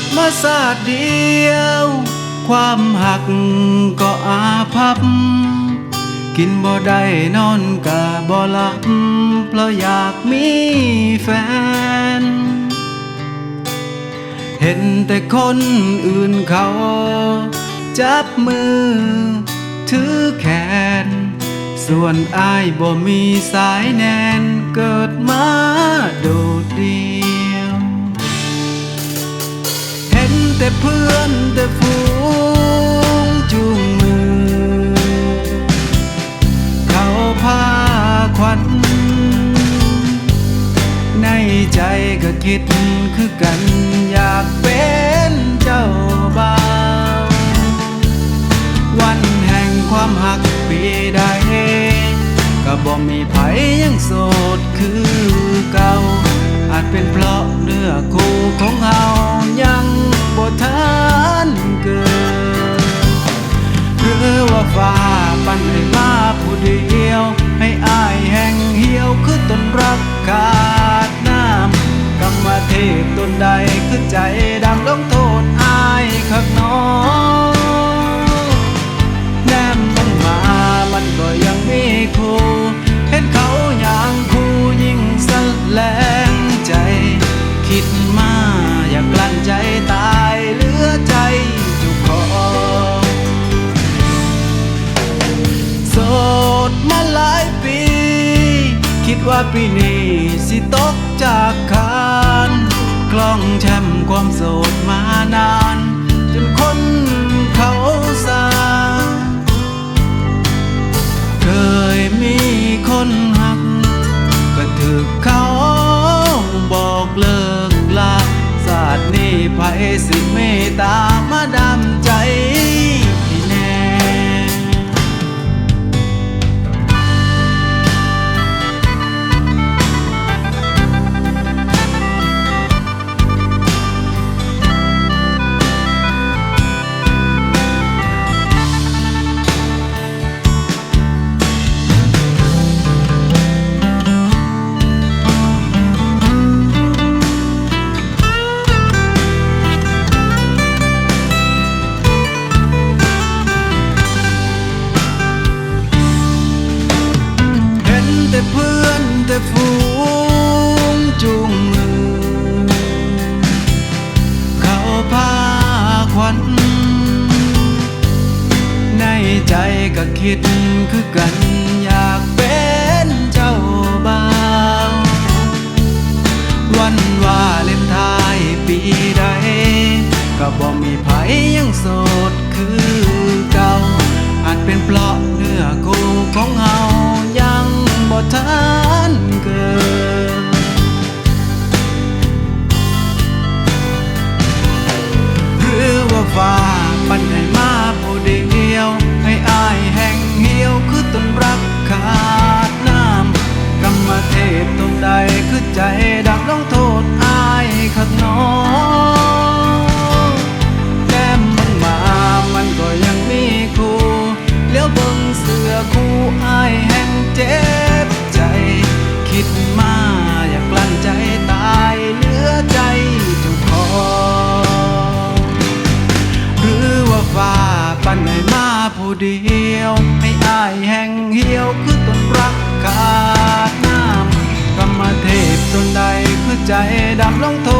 ดมาศาสเดียว ความหักก็อาภัพกินบ่ได้นอนกะบ่หลับ เพราะอยากมีแฟน เห็นแต่คนอื่นเขา จับมือ ถือแขน ส่วนอ้ายบ่มีสายแนนเกิดมาโดดเดียว แต่เพื่อนแต่ฝูงจูงมือ เขาพาควัน ในใจก็คิดคือกันอยากเป็นเจ้าบ่าววันแห่งความหักปีใดก็บ่มีไผยังโสดคือเก่า อาจเป็นเพราะเนื้อคู่ ให้มาผู้เดียว ให้อายแห่งเหี่ยวคือต้นรักขาดน้ำกรรมเทพต้นใดคือใจดำลงโทษอายขักหนอง ว่าปีนี้สิตกจากคานกล้องแชมป์ความโสดมานาน จนคนเขาสาเคยมีคนหัก ก็ถึกเขาบอกเลิกลาศาสตร์นี้ไผสิเมตตามาดำ ฝูงจูงมือ เขาพาควัน ในใจก็คิดคือกันอยากเป็นเจ้าบ่าว วันวาเลนทน์ปีใด ก็บ่มีไผยังโสดคือเก่าอาจเป็นเพราะเนื้อคู่ของเฮา ดทานเกินหรือว่าฟ้าปันให้มาผู้เดียว ให้อายแห่งเหี่ยวคือต้นรักขาดน้ำกรรมเทศตรงใดคือใจดักต้องโทษอายขัดน้องแต็มมามันก็ยังมีครูแล้วเบิ่งเสื้อครูอายแห่งเจ็บ ใจ คิดมาอยากกลั้นใจตายเหลือใจจุกคอหรือว่าฟ้าปั้นให้มาผู้เดียว ให้อายแห่งเหี่ยวคือต้นรักขาดน้ำกรรมเทพต้นใดคือใจดำลงโท